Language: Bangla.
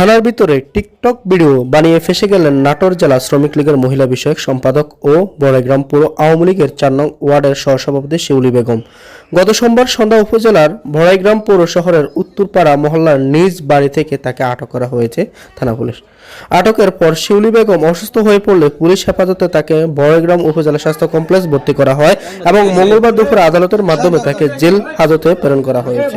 থানার ভিতরে টিকটক ভিডিও বানিয়ে ফেসে গেলেন নাটোর জেলা শ্রমিক লীগের মহিলা বিষয়ক সম্পাদক ও বড়াইগ্রাম পুর আওয়ামী লীগের চার নং ওয়ার্ডের সহসভাপতি শিউলি বেগম। গত সোমবার সন্ধ্যা উপজেলার ভড়াইগ্রাম পৌর শহরের উত্তরপাড়া মহল্লার নিজ বাড়ি থেকে তাকে আটক করা হয়েছে থানা পুলিশ। আটকের পর শিউলি বেগম অসুস্থ হয়ে পড়লে পুলিশ হেফাজতে তাকে বড়াইগ্রাম উপজেলা স্বাস্থ্য কমপ্লেক্স ভর্তি করা হয় এবং মঙ্গলবার দুপুরে আদালতের মাধ্যমে তাকে জেল হাজতে প্রেরণ করা হয়েছে।